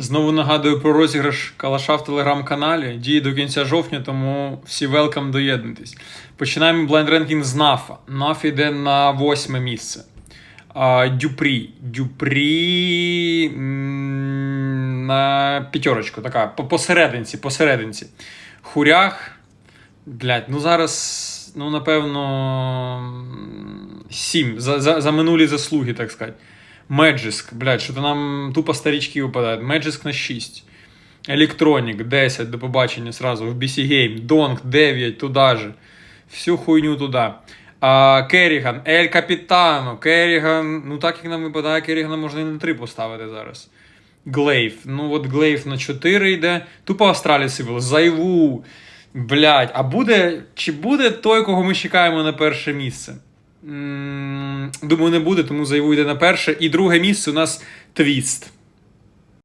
Знову нагадую про розіграш калаша в телеграм-каналі. Діє до кінця жовтня, тому всі велкам доєднуйтесь. Починаємо бленд ренкінг з Нафа. Наф йде на восьме місце. А, Дюпрі. Дюпрі на п'ятерочку, така по- посерединці, посерединці. Хурях. Блять, ну зараз, ну напевно, сім. За, за, за минулі заслуги, так сказати. Меджиск, блядь, що то нам тупо старічки випадають. Меджиск на 6. Електронік 10, до побачення сразу. В BC Game. Донг 9, туди же. Всю хуйню туди. А, Керріган, Ель Капітано, Керріган. Ну так як нам випадає, Керрігана можна і на 3 поставити зараз. Глейв. Ну от Глейв на 4 йде. Тупо Австралія Сивил. Зайву. Блять, а буде. Чи буде той, кого ми чекаємо на перше місце? М, Думаю, не буде, тому Зайву йде на перше. І друге місце у нас Твіст.